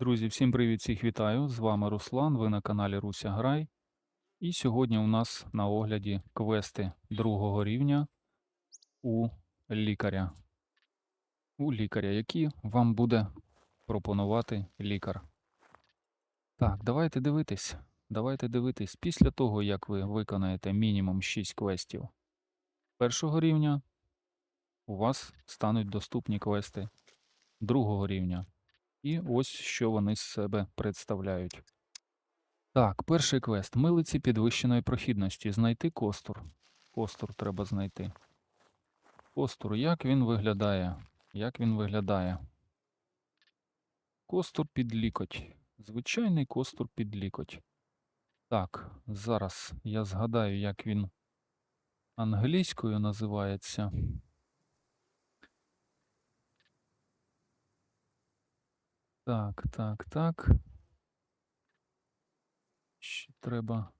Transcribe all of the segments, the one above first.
Друзі, всім привіт, всіх вітаю! З вами Руслан, ви на каналі Руся Грай. І сьогодні у нас на огляді квести другого рівня у лікаря. У лікаря, які вам буде пропонувати лікар. Так, давайте дивитись. Давайте дивитись. Після того, як ви виконаєте мінімум 6 квестів першого рівня, у вас стануть доступні квести другого рівня. І ось що вони з себе представляють. Так, перший квест. Милиці підвищеної прохідності. Знайти костур. Костур треба знайти. Костур, як він виглядає? Як він виглядає? Костур під лікоть. Звичайний костур під лікоть. Так, зараз я згадаю, як він англійською називається. Так, так, так. Ще треба.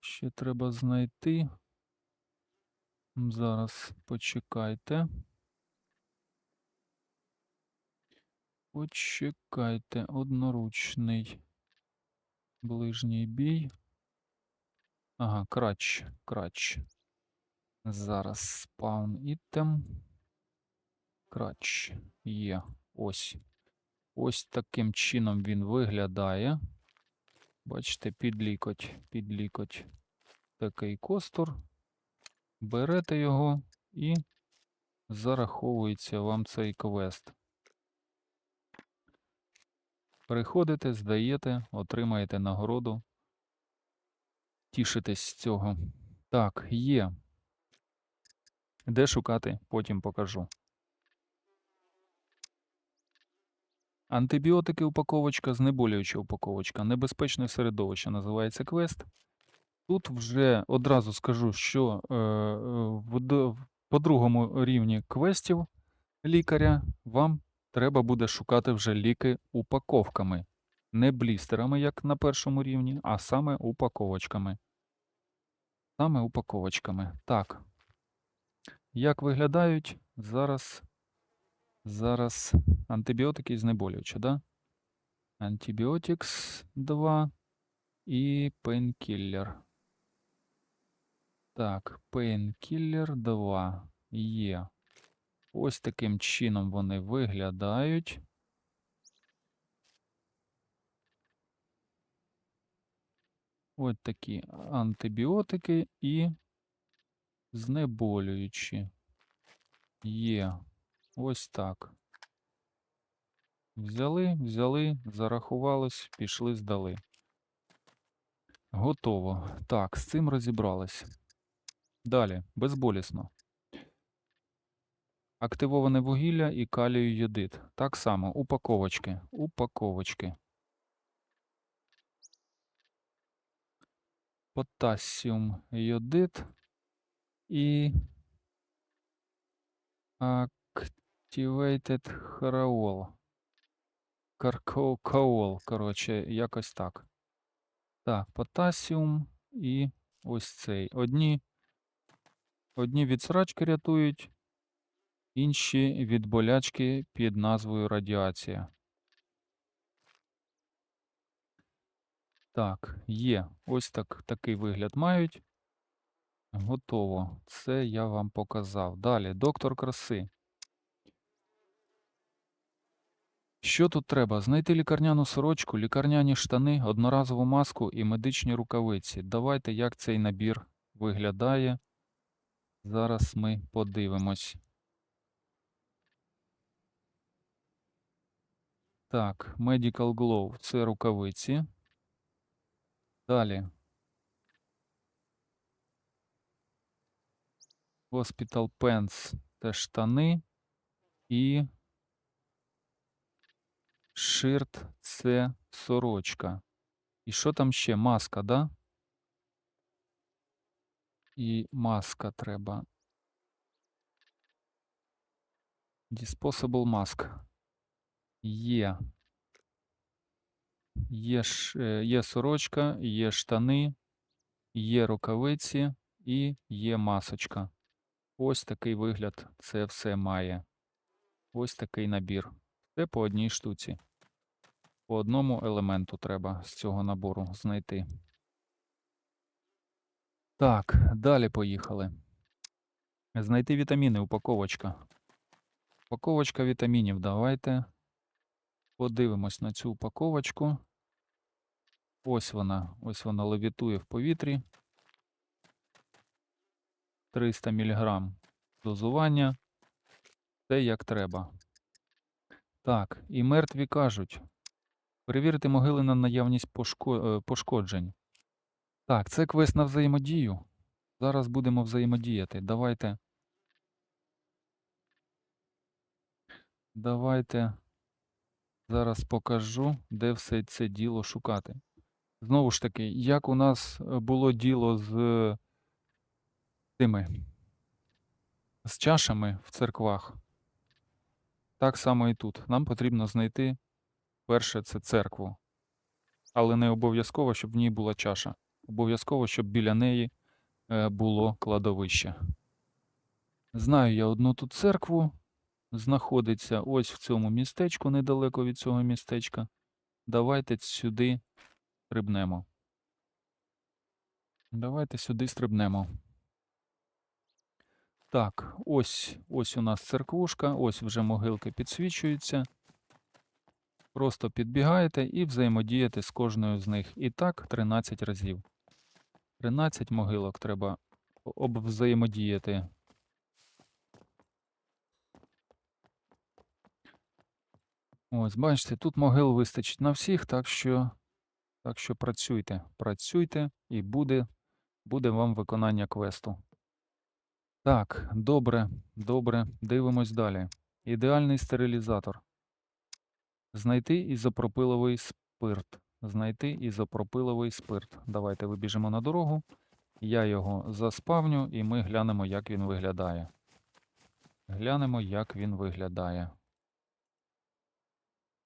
Ще треба знайти. Зараз почекайте. Почекайте. Одноручний. Ближній бій. Ага, крач, крач. Зараз спаун ітем. Крач є. Ось. Ось таким чином він виглядає. Бачите, під лікоть, під лікоть. Такий костур. Берете його і зараховується вам цей квест. Приходите, здаєте, отримаєте нагороду. Тішитесь з цього. Так, є. Де шукати, потім покажу. Антибіотики упаковочка, знеболююча упаковочка, небезпечне середовище називається квест. Тут вже одразу скажу, що е, е, в, по другому рівні квестів лікаря вам треба буде шукати вже ліки упаковками. Не блістерами, як на першому рівні, а саме упаковочками. Саме упаковочками. Так. Як виглядають зараз Зараз антибіотики і знеболюючі, да? Антибіотикс 2 і пейнкіллер. Так, пейнкіллер 2 є. Ось таким чином вони виглядають. Ось такі антибіотики і знеболюючі. Є. Ось так. Взяли, взяли, зарахувались, пішли, здали. Готово. Так, з цим розібрались. Далі, безболісно. Активоване вугілля і калію йодит. Так само, упаковочки. Упаковочки. Потасіум йодит і Activated Haraol. Каркаол, коротше, якось так. Так, потасіум і ось цей. Одні, одні від срачки рятують, інші від болячки під назвою радіація. Так, є. Ось так, такий вигляд мають. Готово. Це я вам показав. Далі, доктор краси. Що тут треба? Знайти лікарняну сорочку, лікарняні штани, одноразову маску і медичні рукавиці. Давайте, як цей набір виглядає. Зараз ми подивимось. Так, Medical Glove це рукавиці. Далі. Hospital Pants це штани. І Ширт це сорочка. І що там ще? Маска, да? І маска треба. Disposable mask. Є. Є, е, є сорочка, є штани, є рукавиці і є масочка. Ось такий вигляд це все має. Ось такий набір. Все по одній штуці. По одному елементу треба з цього набору знайти. Так, далі поїхали. Знайти вітаміни, упаковочка. Упаковочка вітамінів. Давайте подивимось на цю упаковочку. Ось вона. Ось вона левітує в повітрі. 300 мг дозування. Все як треба. Так, і мертві кажуть. Перевірити могили на наявність е, пошкоджень. Так, це квест на взаємодію. Зараз будемо взаємодіяти. Давайте. Давайте зараз покажу, де все це діло шукати. Знову ж таки, як у нас е, було діло з тими з чашами в церквах, так само і тут. Нам потрібно знайти перше це церкву. Але не обов'язково, щоб в ній була чаша. Обов'язково, щоб біля неї е, було кладовище. Знаю я одну тут церкву. Знаходиться ось в цьому містечку, недалеко від цього містечка. Давайте сюди стрибнемо. Давайте сюди стрибнемо. Так, ось, ось у нас церквушка, ось вже могилки підсвічуються. Просто підбігаєте і взаємодієте з кожною з них. І так 13 разів. 13 могилок треба обвзаємодіяти. Ось, бачите, тут могил вистачить на всіх, так що, так що працюйте. Працюйте і буде, буде вам виконання квесту. Так, добре, добре, дивимось далі. Ідеальний стерилізатор. Знайти ізопропиловий спирт. Знайти ізопропиловий спирт. Давайте вибіжимо на дорогу. Я його заспавню і ми глянемо, як він виглядає. Глянемо, як він виглядає.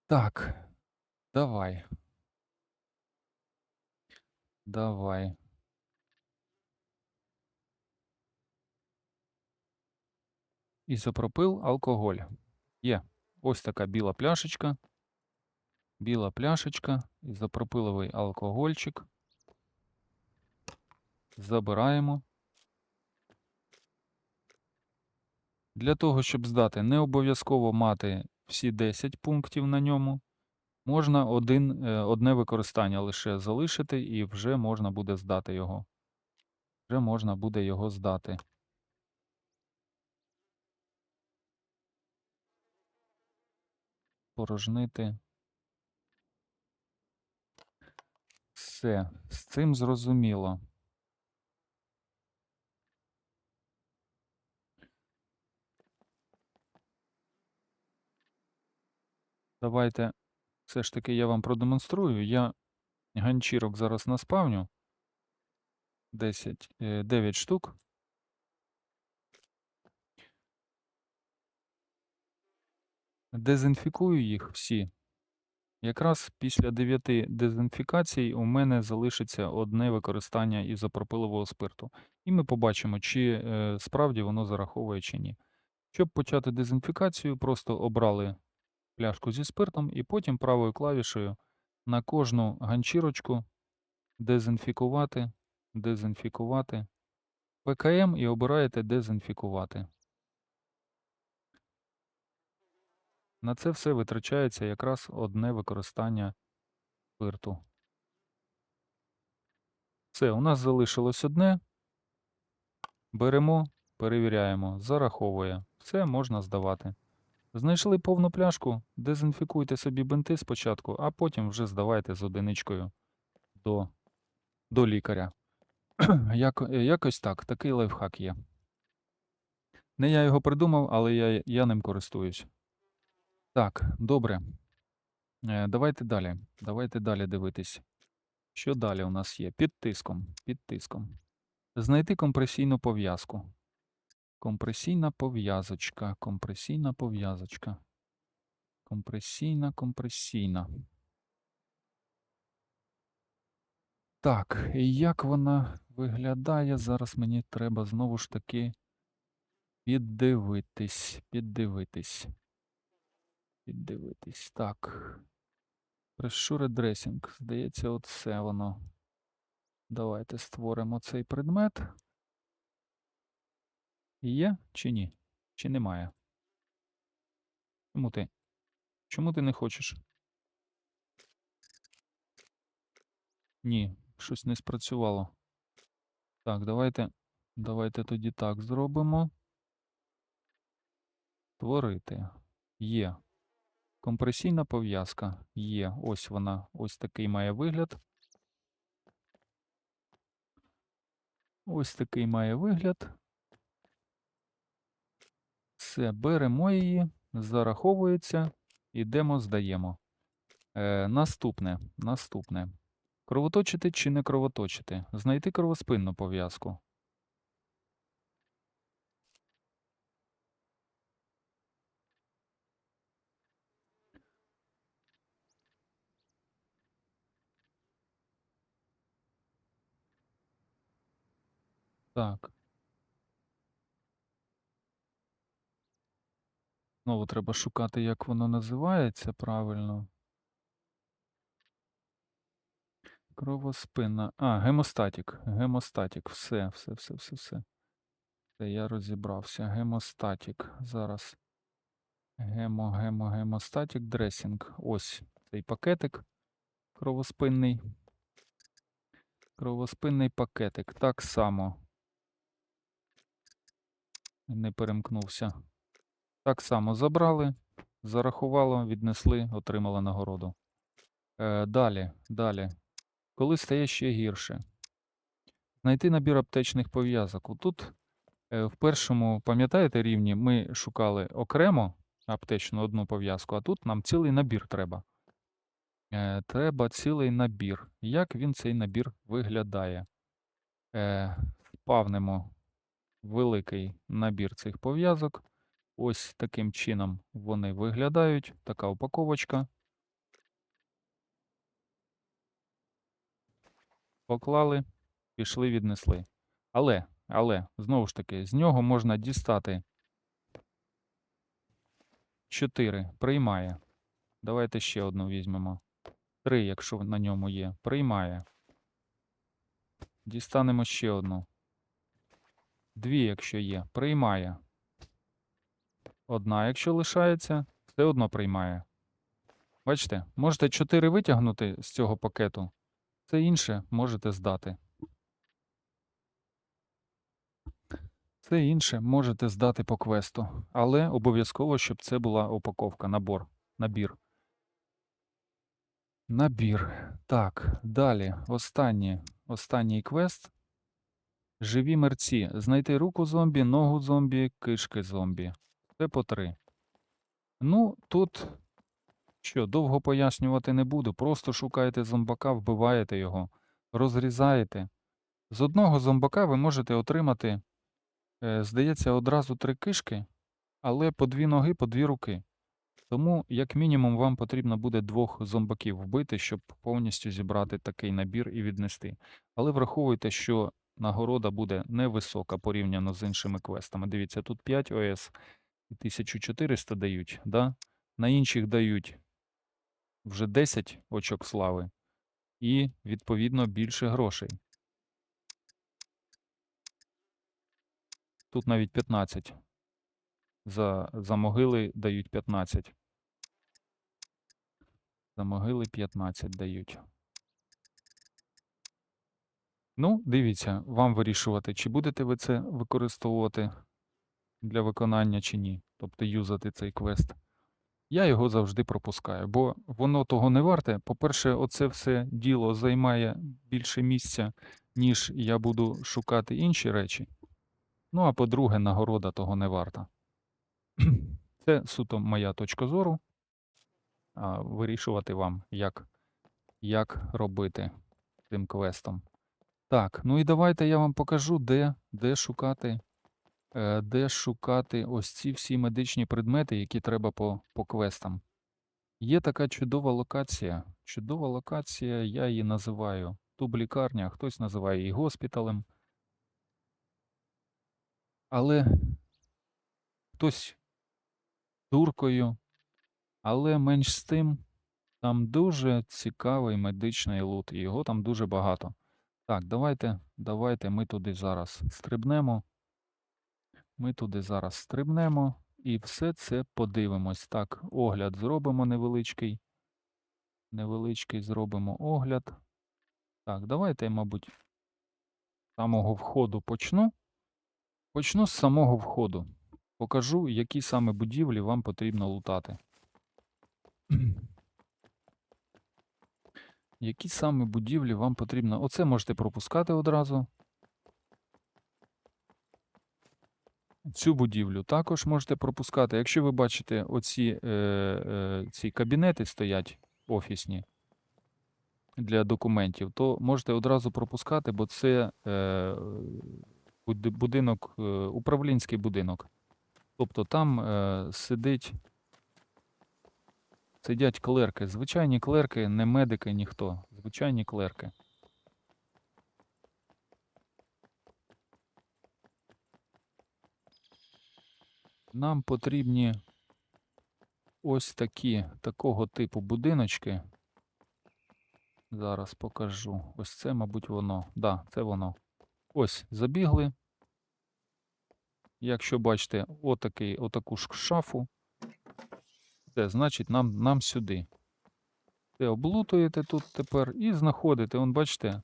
Так, давай. Давай. Ізопропил, алкоголь. Є. Ось така біла пляшечка. Біла пляшечка, ізопропиловий алкогольчик. Забираємо. Для того, щоб здати, не обов'язково мати всі 10 пунктів на ньому. Можна один, е, одне використання лише залишити, і вже можна буде здати його. Вже можна буде його здати. Порожнити. Все, з цим зрозуміло. Давайте все ж таки я вам продемонструю. Я ганчірок зараз наспавню. 10, 9 штук. Дезінфікую їх всі. Якраз після 9 дезінфікацій у мене залишиться одне використання ізопропилового спирту. І ми побачимо, чи е, справді воно зараховує чи ні. Щоб почати дезінфікацію, просто обрали пляшку зі спиртом і потім правою клавішею на кожну ганчірочку дезінфікувати, дезінфікувати, ПКМ і обираєте дезінфікувати. На це все витрачається якраз одне використання спирту. Все, у нас залишилось одне. Беремо, перевіряємо, зараховує. Все можна здавати. Знайшли повну пляшку, дезінфікуйте собі бинти спочатку, а потім вже здавайте з одиничкою до, до лікаря. Як, якось так, такий лайфхак є. Не я його придумав, але я, я ним користуюсь. Так, добре. Е, Давайте далі. Давайте далі дивитись. Що далі у нас є? Під тиском. Під тиском. Знайти компресійну пов'язку. Компресійна пов'язочка. Компресійна пов'язочка. Компресійна, компресійна. Так, і як вона виглядає? Зараз мені треба знову ж таки Піддивитись, піддивитись. Піддивитись. Так. Пришури дресінг. Здається, все воно. Давайте створимо цей предмет. Є чи ні? Чи немає? Чому ти? Чому ти не хочеш? Ні, щось не спрацювало. Так, давайте, давайте тоді так зробимо. Творити. Є. Компресійна пов'язка. Є. Ось вона. Ось такий має вигляд. Ось такий має вигляд. Все, беремо її, зараховується, ідемо, здаємо. Е, наступне. Наступне. Кровоточити чи не кровоточити? Знайти кровоспинну пов'язку. Так. Знову треба шукати, як воно називається правильно. Кровоспинна. А, гемостатік. Гемостатік. Все, все, все, все, все. Це я розібрався. Гемостатік. Зараз. Гемо, гемо, гемостатік дресінг. Ось цей пакетик кровоспинний. Кровоспинний пакетик. Так само. Не перемкнувся. Так само забрали, зарахувало, віднесли, отримали нагороду. Е, далі, далі. Коли стає ще гірше. Знайти набір аптечних пов'язок. Тут е, в першому, пам'ятаєте, рівні ми шукали окремо аптечну одну пов'язку, а тут нам цілий набір треба. Е, треба цілий набір. Як він цей набір виглядає? Е, Спавнимо великий набір цих пов'язок. Ось таким чином вони виглядають. Така упаковочка. Поклали, пішли, віднесли. Але, але, знову ж таки, з нього можна дістати 4. Приймає. Давайте ще одну візьмемо. 3, якщо на ньому є. Приймає. Дістанемо ще одну. 2, якщо є. Приймає. Одна, якщо лишається, все одно приймає. Бачите, можете 4 витягнути з цього пакету, це інше можете здати. Це інше можете здати по квесту, але обов'язково, щоб це була упаковка, набор, набір. Набір. Так, далі. Останній, останній квест. Живі мерці. Знайти руку зомбі, ногу зомбі, кишки зомбі. Це по три. Ну, тут що, довго пояснювати не буду. Просто шукаєте зомбака, вбиваєте його, розрізаєте. З одного зомбака ви можете отримати, е, здається, одразу три кишки, але по дві ноги, по дві руки. Тому, як мінімум, вам потрібно буде двох зомбаків вбити, щоб повністю зібрати такий набір і віднести. Але враховуйте, що нагорода буде невисока порівняно з іншими квестами. Дивіться, тут 5 ОС і 1400 дають, да? на інших дають вже 10 очок слави і, відповідно, більше грошей. Тут навіть 15. За, за могили дають 15. За могили 15 дають. Ну, дивіться, вам вирішувати, чи будете ви це використовувати для виконання чи ні. Тобто юзати цей квест. Я його завжди пропускаю, бо воно того не варте. По-перше, оце все діло займає більше місця, ніж я буду шукати інші речі. Ну, а по-друге, нагорода того не варта. Це суто моя точка зору. А Вирішувати вам, як, як робити цим квестом. Так, ну і давайте я вам покажу, де, де шукати. Е, де шукати ось ці всі медичні предмети, які треба по, по квестам. Є така чудова локація. Чудова локація, я її називаю туб-лікарня, хтось називає її госпіталем. Але хтось туркою, але менш з тим, там дуже цікавий медичний лут, і його там дуже багато. Так, давайте, давайте ми туди зараз стрибнемо. Ми туди зараз стрибнемо і все це подивимось. Так, огляд зробимо невеличкий. Невеличкий зробимо огляд. Так, давайте, мабуть, з самого входу почну. Почну з самого входу. Покажу, які саме будівлі вам потрібно лутати. Які саме будівлі вам потрібно. Оце можете пропускати одразу. Цю будівлю також можете пропускати. Якщо ви бачите, оці е, е, ці кабінети стоять офісні для документів, то можете одразу пропускати, бо це е, будинок, е, управлінський будинок. Тобто там е, сидить, сидять клерки. Звичайні клерки, не медики, ніхто. Звичайні клерки. Нам потрібні ось такі, такого типу будиночки. Зараз покажу. Ось це, мабуть, воно. Да, це воно. Ось, забігли. Якщо бачите, отакий, отаку ж шафу, це значить нам, нам сюди. Це облутуєте тут тепер і знаходите. Он бачите,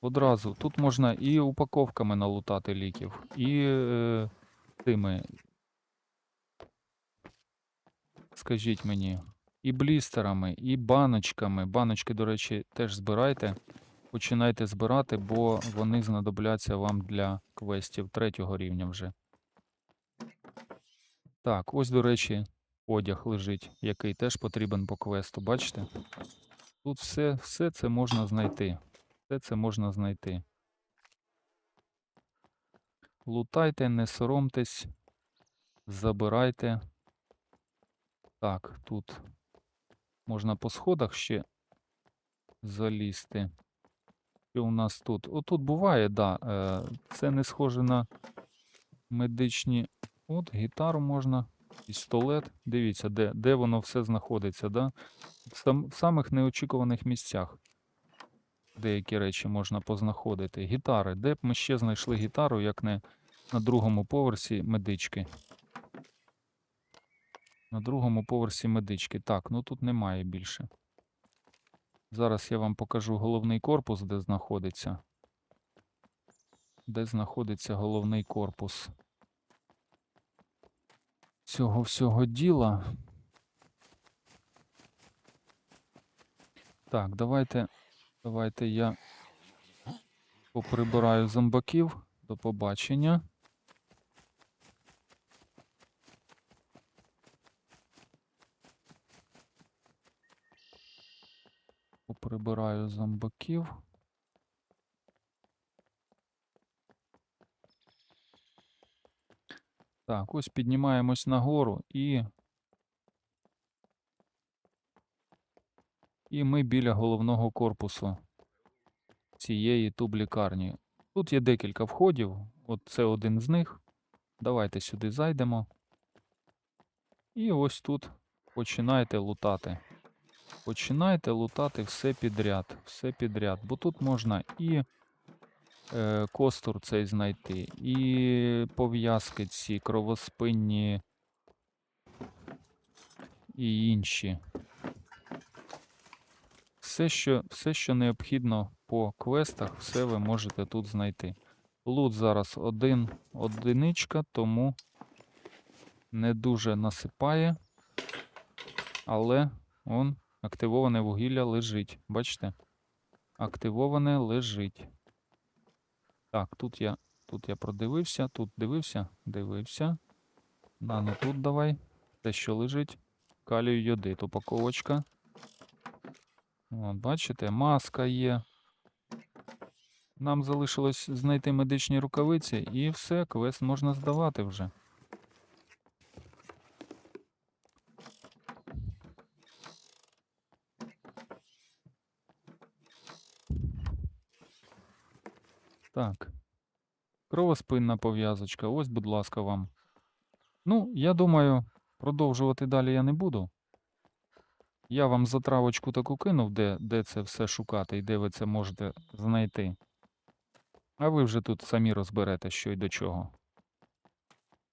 одразу. Тут можна і упаковками налутати ліків, і е, тими, скажіть мені, і блістерами, і баночками. Баночки, до речі, теж збирайте. Починайте збирати, бо вони знадобляться вам для квестів третього рівня вже. Так, ось, до речі, одяг лежить, який теж потрібен по квесту. Бачите? Тут все, все це можна знайти. Все це можна знайти. Лутайте, не соромтесь, забирайте. Так, тут можна по сходах ще залізти. Що у нас тут? Отут буває, да. Е, це не схоже на медичні. От, гітару можна, пістолет. Дивіться, де, де воно все знаходиться, да? В, сам, в самих неочікуваних місцях. Деякі речі можна познаходити. Гітари. Де б ми ще знайшли гітару, як не на другому поверсі медички? На другому поверсі медички. Так, ну тут немає більше. Зараз я вам покажу головний корпус, де знаходиться. Де знаходиться головний корпус цього всього діла. Так, давайте, давайте я поприбираю зомбаків. До побачення. Поприбираю зомбаків. Так, ось піднімаємось нагору і. І ми біля головного корпусу цієї тублікарні. Тут є декілька входів, от це один з них. Давайте сюди зайдемо. І ось тут починайте лутати. Починайте лутати все підряд, все підряд. Бо тут можна і костур цей знайти, і пов'язки ці, кровоспинні і інші. Все що, все, що необхідно по квестах, все ви можете тут знайти. Лут зараз один, одиничка, тому не дуже насипає, але он активоване вугілля лежить. Бачите? Активоване лежить. Так, тут я тут я продивився, тут дивився, дивився. Нано тут давай. Те, що лежить. Калію йодит, упаковочка. От, бачите, маска є. Нам залишилось знайти медичні рукавиці і все, квест можна здавати вже. Так. Кровоспинна пов'язочка. Ось, будь ласка, вам. Ну, я думаю, продовжувати далі я не буду. Я вам затравочку таку кинув, де, де це все шукати і де ви це можете знайти. А ви вже тут самі розберете, що й до чого.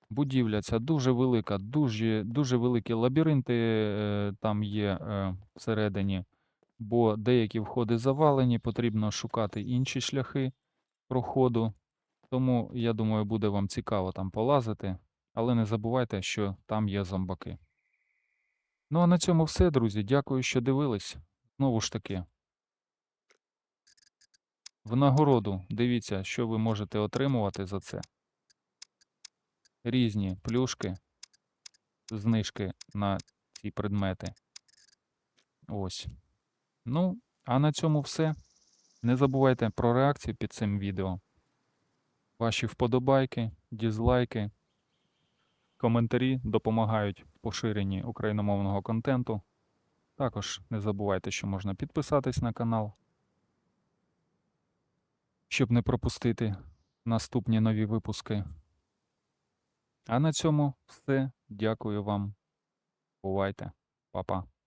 Будівля ця дуже велика, дуже, дуже великі лабіринти е, там є е, всередині, бо деякі входи завалені, потрібно шукати інші шляхи проходу. Тому, я думаю, буде вам цікаво там полазити, але не забувайте, що там є зомбаки. Ну а на цьому все, друзі. Дякую, що дивились. Знову ж таки. В нагороду дивіться, що ви можете отримувати за це. Різні плюшки, знижки на ці предмети. Ось. Ну, а на цьому все. Не забувайте про реакцію під цим відео. Ваші вподобайки, дізлайки, коментарі допомагають в поширенні україномовного контенту. Також не забувайте, що можна підписатись на канал, щоб не пропустити наступні нові випуски. А на цьому все. Дякую вам. Бувайте, Па-па.